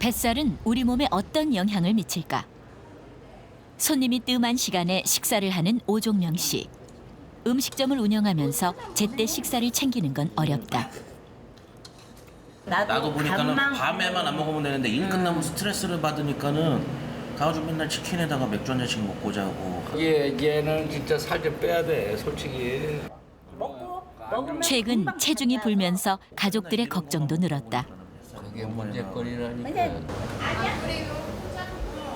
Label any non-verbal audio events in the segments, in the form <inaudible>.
뱃살은 우리 몸에 어떤 영향을 미칠까? 손님이 뜸한 시간에 식사를 하는 오종명 씨. 음식점을 운영하면서 제때 식사를 챙기는 건 어렵다. 나도 보니까는 밥만 밤에만 안 먹으면 되는데 일 끝나고 스트레스를 받으니까는 가가지고 맨날 치킨에다가 맥주 한 잔씩 먹고 자고 얘 얘는 진짜 살 좀 빼야 돼 솔직히. 먹으면 최근 금방 체중이 불면서 가족들의 걱정도 늘었다. 그게 문제거리라니까.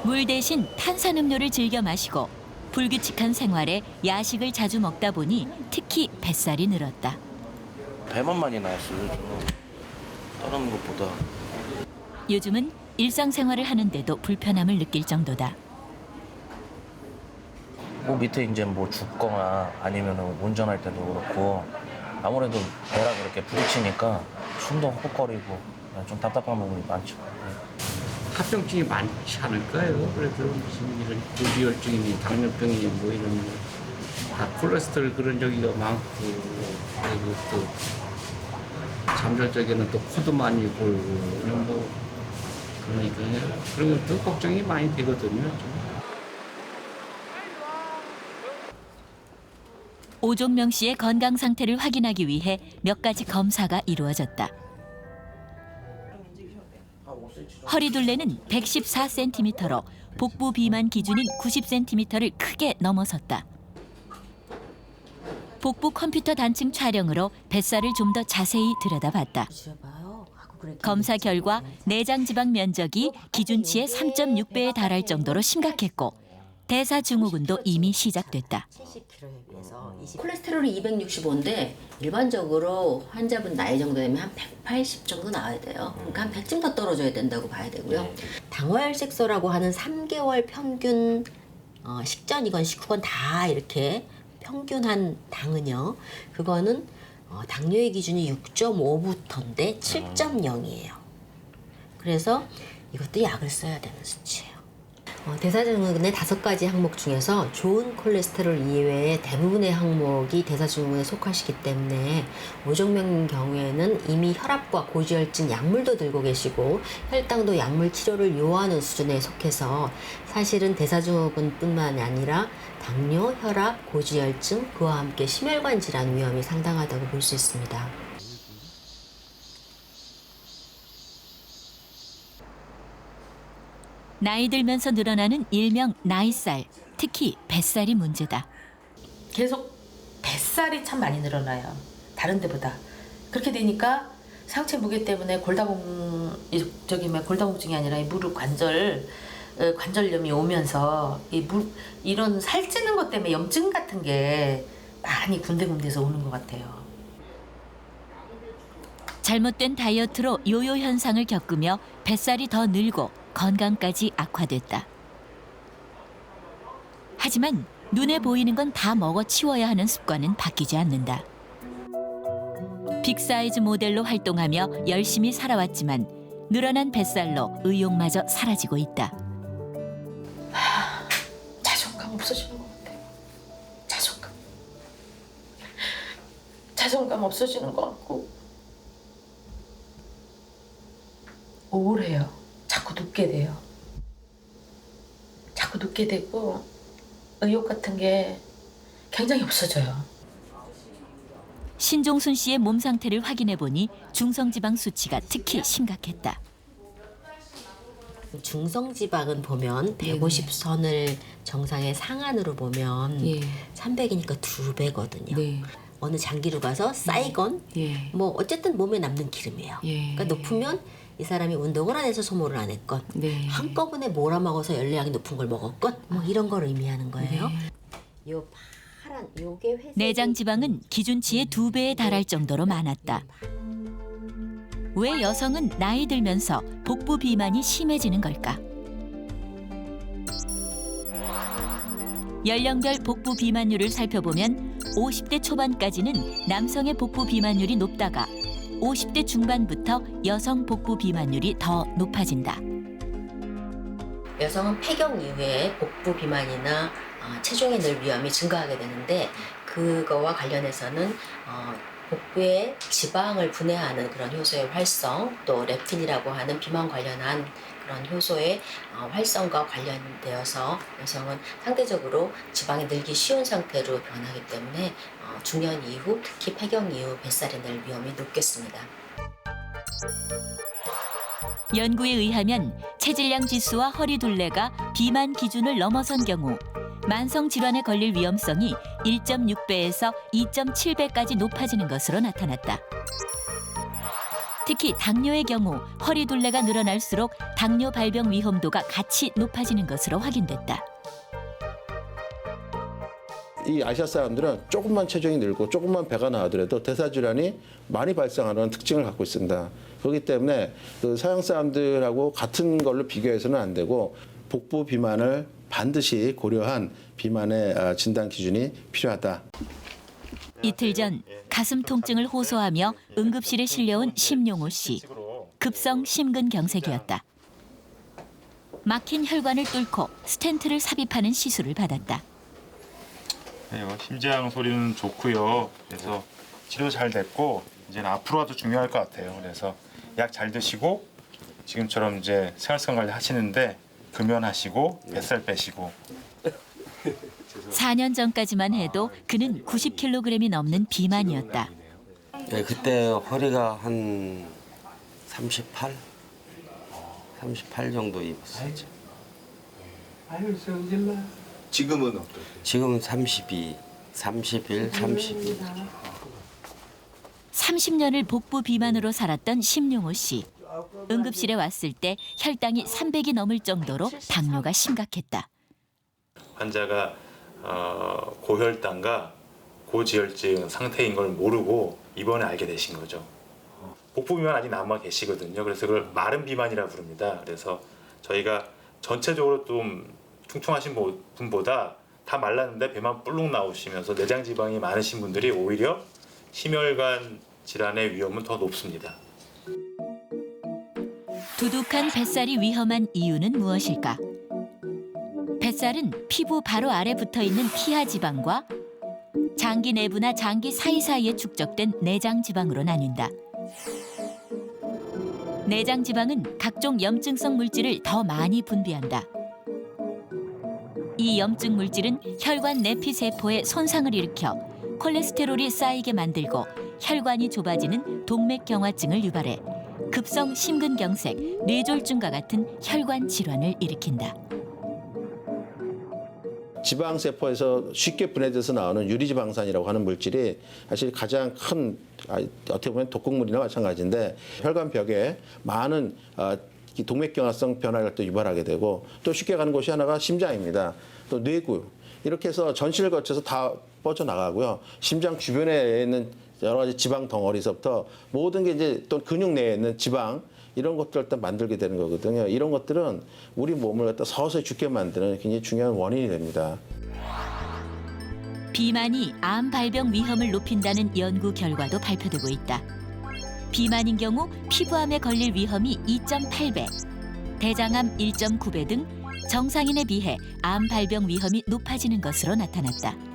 물 대신 탄산음료를 즐겨 마시고 불규칙한 생활에 야식을 자주 먹다 보니 특히 뱃살이 늘었다. 배만 많이 나왔어요 요즘 다른 것보다 요즘은 일상생활을 하는데도 불편함을 느낄 정도다. 뭐 밑에 이제 뭐 죽거나 아니면은 운전할 때도 그렇고 아무래도 배랑 이렇게 부딪히니까 숨도 헛헛거리고 좀 답답한 부분이 많죠 합병증이 많지 않을까요? 그래도 무슨 이런 고지혈증이니 당뇨병이니 뭐 이런 다 콜레스테롤 그런 저기가 많고 그리고 또 잠잘 적에는 또 코도 많이 골고 이런 뭐 그러니까 그런 것도 걱정이 많이 되거든요. 좀. 오종명 씨의 건강 상태를 확인하기 위해 몇 가지 검사가 이루어졌다. 허리둘레는 114cm로 복부 비만 기준인 90cm를 크게 넘어섰다. 복부 컴퓨터 단층 촬영으로 뱃살을 좀 더 자세히 들여다봤다. 검사 결과 내장 지방 면적이 기준치의 3.6배에 달할 정도로 심각했고 대사증후군도 이미 시작됐다. 70kg에 비해서 20... 콜레스테롤이 265인데 일반적으로 환자분 나이 정도 되면 한 180 정도 나와야 돼요. 그러니까 한 100쯤 더 떨어져야 된다고 봐야 되고요. 당화혈색소라고 하는 3개월 평균 어, 식전이건 식후건 다 이렇게 평균한 당은요. 그거는 어, 당뇨의 기준이 6.5부터인데 7.0이에요. 그래서 이것도 약을 써야 되는 수치예요. 어, 대사증후군의 다섯 가지 항목 중에서 좋은 콜레스테롤 이외에 대부분의 항목이 대사증후군에 속하시기 때문에 오종명 경우에는 이미 혈압과 고지혈증 약물도 들고 계시고 혈당도 약물 치료를 요하는 수준에 속해서 사실은 대사증후군뿐만 아니라 당뇨, 혈압, 고지혈증 그와 함께 심혈관 질환 위험이 상당하다고 볼 수 있습니다. 나이 들면서 늘어나는 일명 나이살, 특히 뱃살이 문제다. 계속 뱃살이 참 많이 늘어나요. 다른 데보다. 그렇게 되니까 상체 무게 때문에 골다공 이- 저기 뭐 골다공증이 아니라 이 무릎 관절 어, 관절염이 오면서 이 무, 이런 살찌는 것 때문에 염증 같은 게 많이 군데군데서 오는 것 같아요. 잘못된 다이어트로 요요 현상을 겪으며 뱃살이 더 늘고 건강까지 악화됐다. 하지만 눈에 보이는 건 다 먹어 치워야 하는 습관은 바뀌지 않는다. 빅사이즈 모델로 활동하며 열심히 살아왔지만 늘어난 뱃살로 의욕마저 사라지고 있다. 자존감 없어지는 것 같아요. 자존감. 자존감 없어지는 것 같고 우울해요. 자꾸 눕게 돼요. 자꾸 눕게 되고 의욕 같은 게 굉장히 없어져요. 신종순 씨의 몸 상태를 확인해 보니 중성지방 수치가 특히 심각했다. 중성지방은 보면 150선을 정상의 상한으로 보면 300이니까 두 배거든요. 어느 장기로 가서 쌓이건 뭐 어쨌든 몸에 남는 기름이에요. 그러니까 높으면 이 사람이 운동을 안 해서 소모를 안 했건 한꺼번에 몰아먹어서 열량이 높은 걸 먹었건 뭐 이런 걸 의미하는 거예요. 요 파란 요게 회색 내장 지방은 기준치의 두 배에 달할 정도로 많았다. 왜 여성은 나이 들면서 복부 비만이 심해지는 걸까? 연령별 복부 비만율을 살펴보면 50대 초반까지는 남성의 복부 비만율이 높다가 50대 중반부터 여성 복부 비만율이 더 높아진다. 여성은 폐경 이후에 복부 비만이나 어, 체중에 늘 위험이 증가하게 되는데 그거와 관련해서는 어, 복부에 지방을 분해하는 그런 효소의 활성 또 렙틴이라고 하는 비만 관련한 그런 효소의 어, 활성과 관련되어서 여성은 상대적으로 지방이 늘기 쉬운 상태로 변하기 때문에 어, 중년 이후 특히 폐경 이후 뱃살이 늘 위험이 높겠습니다. 연구에 의하면 체질량 지수와 허리 둘레가 비만 기준을 넘어선 경우 만성 질환에 걸릴 위험성이 1.6배에서 2.7배까지 높아지는 것으로 나타났다. 특히 당뇨의 경우 허리 둘레가 늘어날수록 당뇨 발병 위험도가 같이 높아지는 것으로 확인됐다. 이 아시아 사람들은 조금만 체중이 늘고 조금만 배가 나오더라도 대사 질환이 많이 발생하는 특징을 갖고 있습니다. 그렇기 때문에 그 서양 사람들하고 같은 걸로 비교해서는 안 되고 복부 비만을 반드시 고려한 비만의 아, 진단 기준이 필요하다. 이틀 전 가슴 통증을 호소하며 응급실에 실려온 심용호 씨. 급성 심근경색이었다. 막힌 혈관을 뚫고 스텐트를 삽입하는 시술을 받았다. 네, 심장 소리는 좋고요. 그래서 치료 잘 됐고 이제는 앞으로가 더 중요할 것 같아요. 그래서 약 잘 드시고 지금처럼 이제 생활습관 관리 하시는데 금연하시고 뱃살 빼시고 4년 전까지만 해도 그는 90kg이 넘는 비만이었다. 네, 그때 허리가 한 38? 38 정도 입었었죠. 지금은 어떠세요? 지금은 32, 31, 32. 30년을 복부 비만으로 살았던 심용호 씨. 응급실에 왔을 때 혈당이 300이 넘을 정도로 당뇨가 심각했다. 환자가 어, 고혈당과 고지혈증 상태인 걸 모르고 이번에 알게 되신 거죠. 복부 비만 아직 남아 계시거든요. 그래서 그걸 마른 비만이라 부릅니다. 그래서 저희가 전체적으로 좀 분- 분보다 다 말랐는데 배만 불룩 나오시면서 내장 지방이 많으신 분들이 오히려 심혈관 질환의 위험은 더 높습니다. 두둑한 뱃살이 위험한 이유는 무엇일까? 뱃살은 피부 바로 아래 붙어 있는 피하 지방과 장기 내부나 장기 사이사이에 축적된 내장 지방으로 나뉜다. 내장 지방은 각종 염증성 물질을 더 많이 분비한다. 이 염증 물질은 혈관 내피 세포에 손상을 일으켜 콜레스테롤이 쌓이게 만들고 혈관이 좁아지는 동맥경화증을 유발해 급성 심근경색, 뇌졸중과 같은 혈관 질환을 일으킨다. 지방 세포에서 쉽게 분해돼서 나오는 유리지방산이라고 하는 물질이 사실 가장 큰 아, 어떻게 보면 독극물이나 마찬가지인데 혈관 벽에 많은 아, 이 동맥경화성 변화를 또 유발하게 되고 또 쉽게 가는 곳이 하나가 심장입니다. 또 뇌구 이렇게 해서 전신을 거쳐서 다 뻗어 나가고요. 심장 주변에 있는 여러 가지 지방 덩어리서부터 모든 게 이제 또 근육 내에 있는 지방 이런 것들을 또 만들게 되는 거거든요. 이런 것들은 우리 몸을 갖다 서서히 죽게 만드는 굉장히 중요한 원인이 됩니다. 비만이 암 발병 위험을 높인다는 연구 결과도 발표되고 있다. 비만인 경우 피부암에 걸릴 위험이 2.8배, 대장암 1.9배 등 정상인에 비해 암 발병 위험이 높아지는 것으로 나타났다.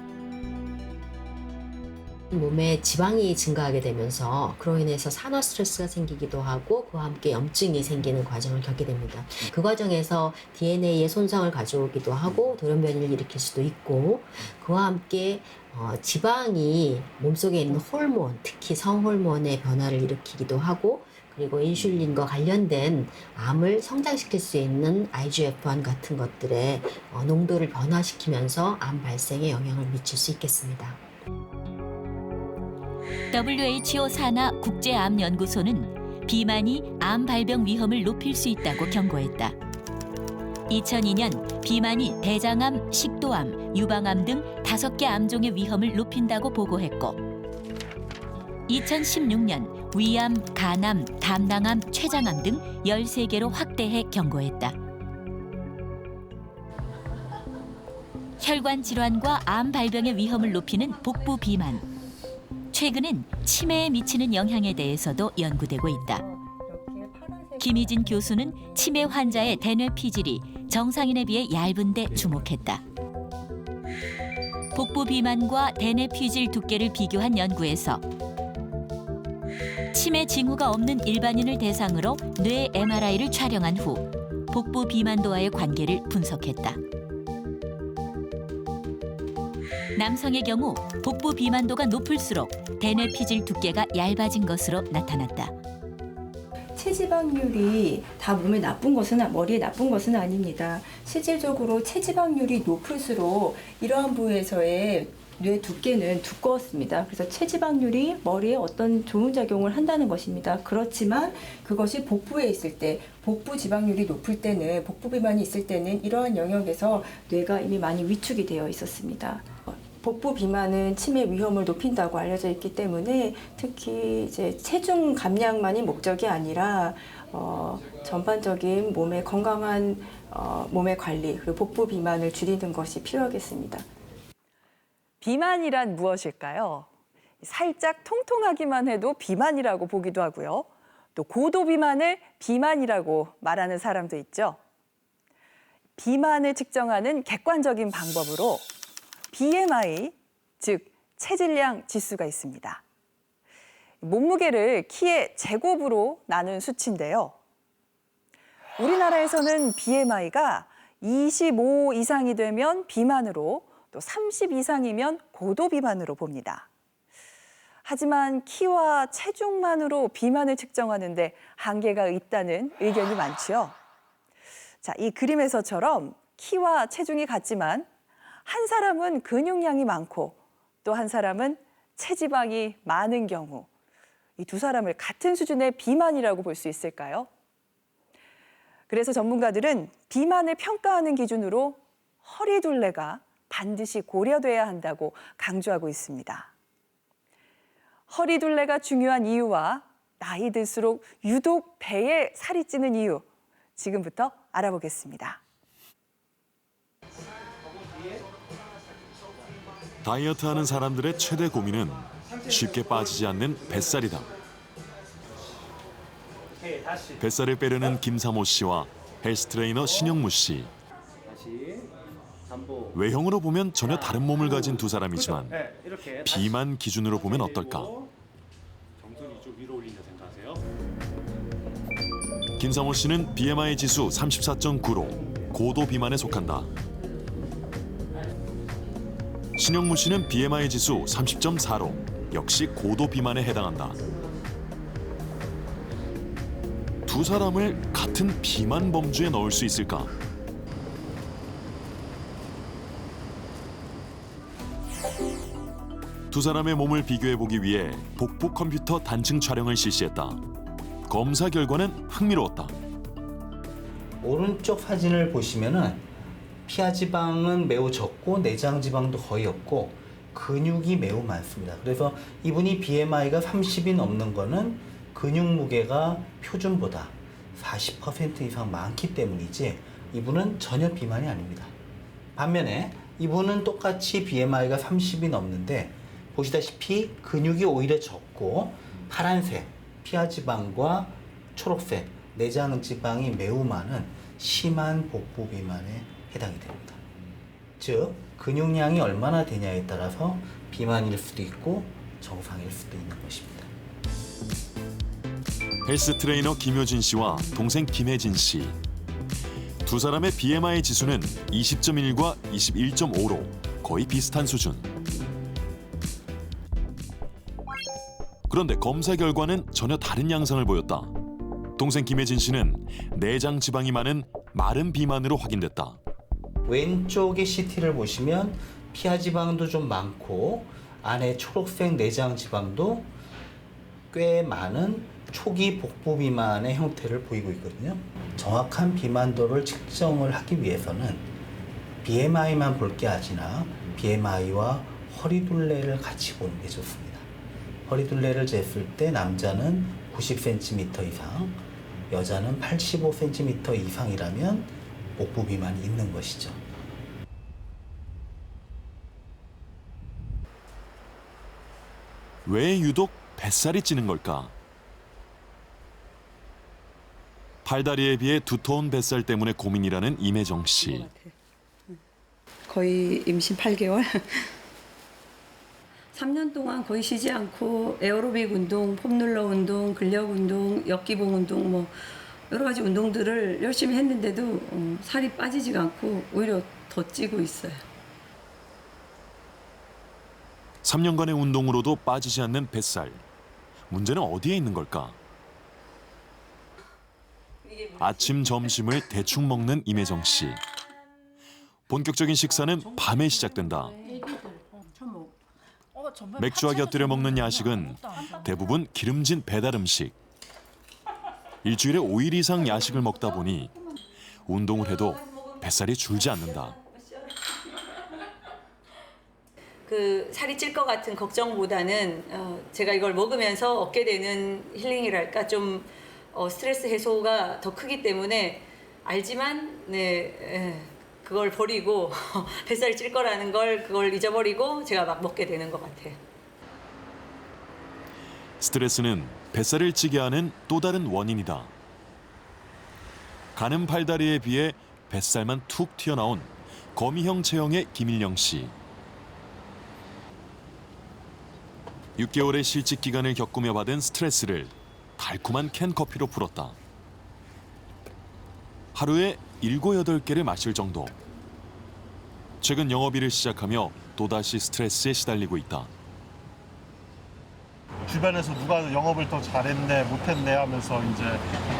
몸에 지방이 증가하게 되면서 그로 인해서 산화 스트레스가 생기기도 하고 그와 함께 염증이 생기는 과정을 겪게 됩니다. 그 과정에서 DNA의 손상을 가져오기도 하고 돌연변이를 일으킬 수도 있고 그와 함께 어, 지방이 몸속에 있는 호르몬, 특히 성호르몬의 변화를 일으키기도 하고 그리고 인슐린과 관련된 암을 성장시킬 수 있는 IGF-1 같은 것들의 어, 농도를 변화시키면서 암 발생에 영향을 미칠 수 있겠습니다. WHO 산하 국제암연구소는 비만이 암 발병 위험을 높일 수 있다고 경고했다. 2002년 비만이 대장암, 식도암, 유방암 등 다섯 개 암종의 위험을 높인다고 보고했고 2016년 위암, 간암, 담낭암, 췌장암 등 13개로 확대해 경고했다. 혈관 질환과 암 발병의 위험을 높이는 복부 비만. 최근엔 치매에 미치는 영향에 대해서도 연구되고 있다. 김희진 교수는 치매 환자의 대뇌 피질이 정상인에 비해 얇은데 주목했다. 복부 비만과 대뇌 피질 두께를 비교한 연구에서 치매 징후가 없는 일반인을 대상으로 뇌 MRI를 촬영한 후 복부 비만도와의 관계를 분석했다. 남성의 경우 복부 비만도가 높을수록 대뇌 피질 두께가 얇아진 것으로 나타났다. 체지방률이 다 몸에 나쁜 것은 머리에 나쁜 것은 아닙니다. 실질적으로 체지방률이 높을수록 이러한 부위에서의 뇌 두께는 두꺼웠습니다. 그래서 체지방률이 머리에 어떤 좋은 작용을 한다는 것입니다. 그렇지만 그것이 복부에 있을 때, 복부 지방률이 높을 때는, 복부 비만이 있을 때는 이러한 영역에서 뇌가 이미 많이 위축이 되어 있었습니다. 복부 비만은 치매 위험을 높인다고 알려져 있기 때문에 특히 이제 체중 감량만이 목적이 아니라 어, 전반적인 몸의 건강한 어, 몸의 관리 그리고 복부 비만을 줄이는 것이 필요하겠습니다. 비만이란 무엇일까요? 살짝 통통하기만 해도 비만이라고 보기도 하고요. 또 고도 비만을 비만이라고 말하는 사람도 있죠. 비만을 측정하는 객관적인 방법으로 BMI, 즉 체질량 지수가 있습니다. 몸무게를 키의 제곱으로 나눈 수치인데요. 우리나라에서는 BMI가 25 이상이 되면 비만으로 또 30 이상이면 고도 비만으로 봅니다. 하지만 키와 체중만으로 비만을 측정하는데 한계가 있다는 의견이 많지요. 자, 이 그림에서처럼 키와 체중이 같지만 한 사람은 근육량이 많고 또 한 사람은 체지방이 많은 경우 이 두 사람을 같은 수준의 비만이라고 볼 수 있을까요? 그래서 전문가들은 비만을 평가하는 기준으로 허리 둘레가 반드시 고려돼야 한다고 강조하고 있습니다. 허리 둘레가 중요한 이유와 나이 들수록 유독 배에 살이 찌는 이유 지금부터 알아보겠습니다. 다이어트 하는 사람들의 최대 고민은 쉽게 빠지지 않는 뱃살이다. 뱃살을 빼려는 김사모 씨와 헬스 트레이너 신영무 씨. 외형으로 보면 전혀 다른 몸을 가진 두 사람이지만 비만 기준으로 보면 어떨까? 김사모 씨는 BMI 지수 34.9로 고도 비만에 속한다. 신영무 씨는 BMI 지수 30.4로 역시 고도 비만에 해당한다. 두 사람을 같은 비만 범주에 넣을 수 있을까? 두 사람의 몸을 비교해 보기 위해 복부 컴퓨터 단층 촬영을 실시했다. 검사 결과는 흥미로웠다. 오른쪽 사진을 보시면은 피하 지방은 매우 적고 내장 지방도 거의 없고 근육이 매우 많습니다. 그래서 이분이 BMI가 30이 넘는 거는 근육 무게가 표준보다 40% 이상 많기 때문이지 이분은 전혀 비만이 아닙니다. 반면에 이분은 똑같이 BMI가 30이 넘는데 보시다시피 근육이 오히려 적고 파란색 피하 지방과 초록색 내장 지방이 매우 많은 심한 복부 비만에 해당이 됩니다. 즉 근육량이 얼마나 되냐에 따라서 비만일 수도 있고 정상일 수도 있는 것입니다. 헬스 트레이너 김효진 씨와 동생 김혜진 씨. 두 사람의 BMI 지수는 20.1과 21.5로 거의 비슷한 수준. 그런데 검사 결과는 전혀 다른 양상을 보였다. 동생 김혜진 씨는 내장 지방이 많은 마른 비만으로 확인됐다. 왼쪽의 CT를 보시면 피하 지방도 좀 많고 안에 초록색 내장 지방도 꽤 많은 초기 복부 비만의 형태를 보이고 있거든요. 정확한 비만도를 측정을 하기 위해서는 BMI만 볼 게 아니라 BMI와 허리둘레를 같이 보는 게 좋습니다. 허리둘레를 쟀을 때 남자는 90cm 이상, 여자는 85cm 이상이라면 복부 비만이 있는 것이죠. 왜 유독 뱃살이 찌는 걸까? 팔다리에 비해 두터운 뱃살 때문에 고민이라는 임혜정 씨. 거의 임신 8개월. 3년 <laughs> 동안 거의 쉬지 않고 에어로빅 운동, 폼롤러 운동, 근력 운동, 역기봉 운동 뭐 여러 가지 운동들을 열심히 했는데도 어, 살이 빠지지가 않고 오히려 더 찌고 있어요. 3년간의 운동으로도 빠지지 않는 뱃살. 문제는 어디에 있는 걸까? 아침, 점심을 대충 먹는 임혜정 씨. 본격적인 식사는 밤에 시작된다. 맥주와 곁들여 먹는 야식은 대부분 기름진 배달 음식. 일주일에 5일 이상 야식을 먹다 보니 운동을 해도 뱃살이 줄지 않는다. 그 살이 찔 것 같은 걱정보다는 어, 제가 이걸 먹으면서 얻게 되는 힐링이랄까 좀 어, 스트레스 해소가 더 크기 때문에 알지만 네 에, 그걸 버리고 <laughs> 뱃살이 찔 거라는 걸 그걸 잊어버리고 제가 막 먹게 되는 것 같아요. 스트레스는 뱃살을 찌게 하는 또 다른 원인이다. 가는 팔다리에 비해 뱃살만 툭 튀어나온 거미형 체형의 김일영 씨. 6개월의 실직 기간을 겪으며 받은 스트레스를 달콤한 캔 커피로 풀었다. 하루에 7, 8개를 마실 정도. 최근 영업일을 시작하며 또다시 스트레스에 시달리고 있다. 주변에서 누가 영업을 더 잘했네 못했네 하면서 이제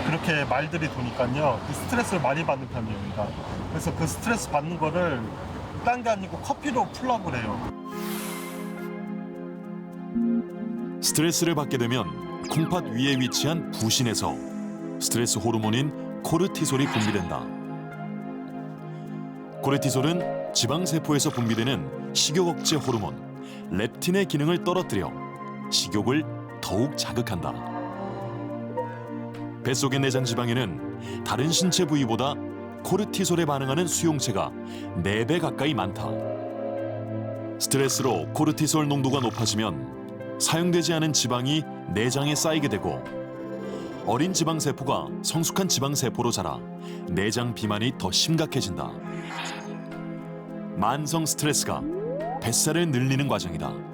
그렇게 말들이 도니까요. 그 스트레스를 많이 받는 편입니다 그래서 그 스트레스 받는 거를 딴 게 아니고 커피로 풀려고 그래요. 스트레스를 받게 되면 콩팥 위에 위치한 부신에서 스트레스 호르몬인 코르티솔이 분비된다. 코르티솔은 지방세포에서 분비되는 식욕 억제 호르몬 렙틴의 기능을 떨어뜨려 식욕을 더욱 자극한다. 뱃속의 내장 지방에는 다른 신체 부위보다 코르티솔에 반응하는 수용체가 4배 가까이 많다. 스트레스로 코르티솔 농도가 높아지면 사용되지 않은 지방이 내장에 쌓이게 되고 어린 지방 세포가 성숙한 지방 세포로 자라 내장 비만이 더 심각해진다. 만성 스트레스가 뱃살을 늘리는 과정이다.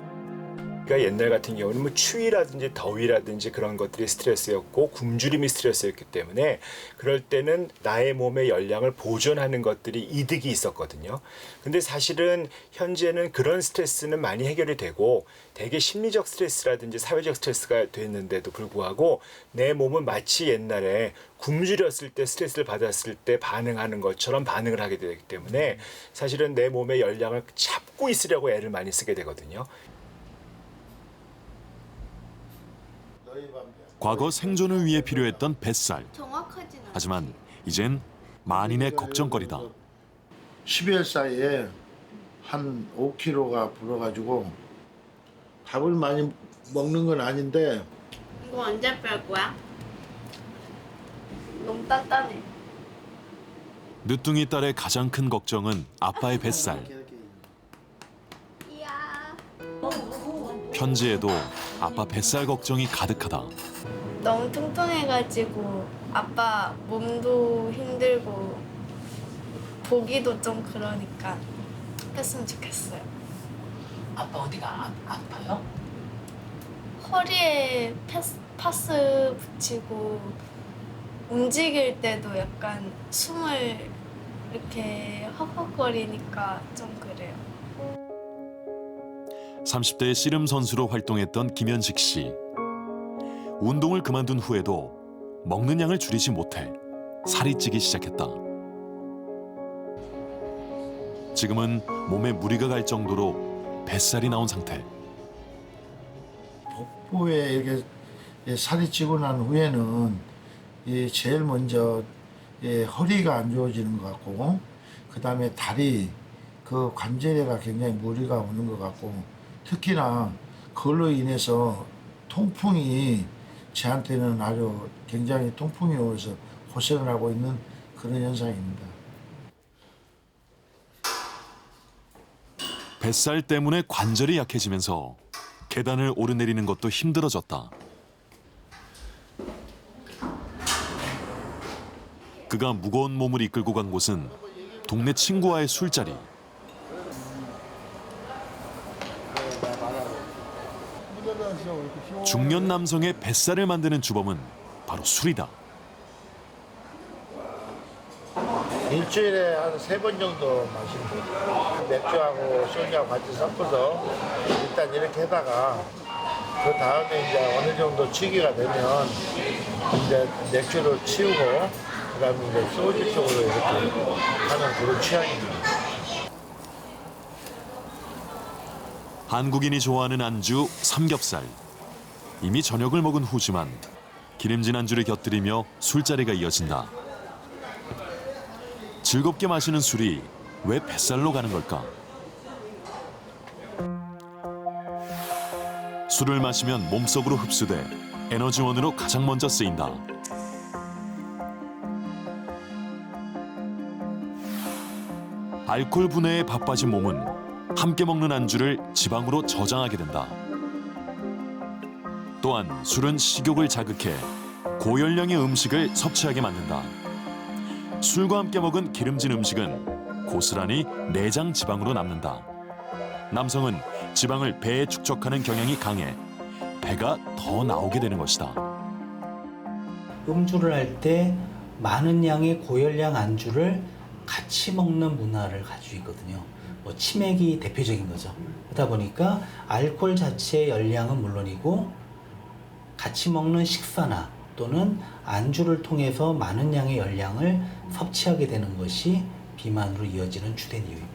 그러니까 옛날 같은 경우는 뭐 추위라든지 더위라든지 그런 것들이 스트레스였고 굶주림이 스트레스였기 때문에 그럴 때는 나의 몸의 열량을 보존하는 것들이 이득이 있었거든요. 근데 사실은 현재는 그런 스트레스는 많이 해결이 되고 대개 심리적 스트레스라든지 사회적 스트레스가 됐는데도 불구하고 내 몸은 마치 옛날에 굶주렸을 때 스트레스를 받았을 때 반응하는 것처럼 반응을 하게 되기 때문에 사실은 내 몸의 열량을 잡고 있으려고 애를 많이 쓰게 되거든요. 과거 생존을 위해 필요했던 뱃살. 하지만 이젠 만인의 걱정거리다. 10일 사이에 한 5kg가 불어가지고 밥을 많이 먹는 건 아닌데 이거 언제 뺄 거야? 너무 단단해. 늦둥이 딸의 가장 큰 걱정은 아빠의 뱃살. 편지에도 아빠 뱃살 걱정이 가득하다. 너무 통통해가지고 아빠 몸도 힘들고 보기도 좀 그러니까 했으면 좋겠어요. 아빠 어디가 아, 아파요? 허리에 패스, 파스 붙이고 움직일 때도 약간 숨을 이렇게 헉헉거리니까 좀 그래요. 30대 씨름 선수로 활동했던 김현식 씨. 운동을 그만둔 후에도 먹는 양을 줄이지 못해 살이 찌기 시작했다. 지금은 몸에 무리가 갈 정도로 뱃살이 나온 상태. 복부에 이렇게 예, 살이 찌고 난 후에는 이 제일 먼저 예, 허리가 안 좋아지는 것 같고 그 다음에 다리 그 관절에가 굉장히 무리가 오는 것 같고 특히나 그걸로 인해서 통풍이 저한테는 아주 굉장히 통풍이 오면서 고생을 하고 있는 그런 현상입니다. 뱃살 때문에 관절이 약해지면서 계단을 오르내리는 것도 힘들어졌다. 그가 무거운 몸을 이끌고 간 곳은 동네 친구와의 술자리. 중년 남성의 뱃살을 만드는 주범은 바로 술이다. 일주일에 한 세 번 정도 마시는 거예요. 맥주하고 소주하고 같이 섞어서 일단 이렇게 해다가 그 다음에 이제 어느 정도 취기가 되면 이제 맥주를 치우고 그다음에 이제 소주 쪽으로 이렇게 하는 그런 취향입니다. 한국인이 좋아하는 안주 삼겹살. 이미 저녁을 먹은 후지만 기름진 안주를 곁들이며 술자리가 이어진다. 즐겁게 마시는 술이 왜 뱃살로 가는 걸까? 술을 마시면 몸속으로 흡수돼 에너지원으로 가장 먼저 쓰인다. 알코올 분해에 바빠진 몸은 함께 먹는 안주를 지방으로 저장하게 된다. 또한 술은 식욕을 자극해 고열량의 음식을 섭취하게 만든다. 술과 함께 먹은 기름진 음식은 고스란히 내장 지방으로 남는다. 남성은 지방을 배에 축적하는 경향이 강해 배가 더 나오게 되는 것이다. 음주를 할 때 많은 양의 고열량 안주를 같이 먹는 문화를 가지고 있거든요. 뭐 치맥이 대표적인 거죠. 그러다 보니까 알코올 자체의 열량은 물론이고 같이 먹는 식사나 또는 안주를 통해서 많은 양의 열량을 섭취하게 되는 것이 비만으로 이어지는 주된 이유입니다.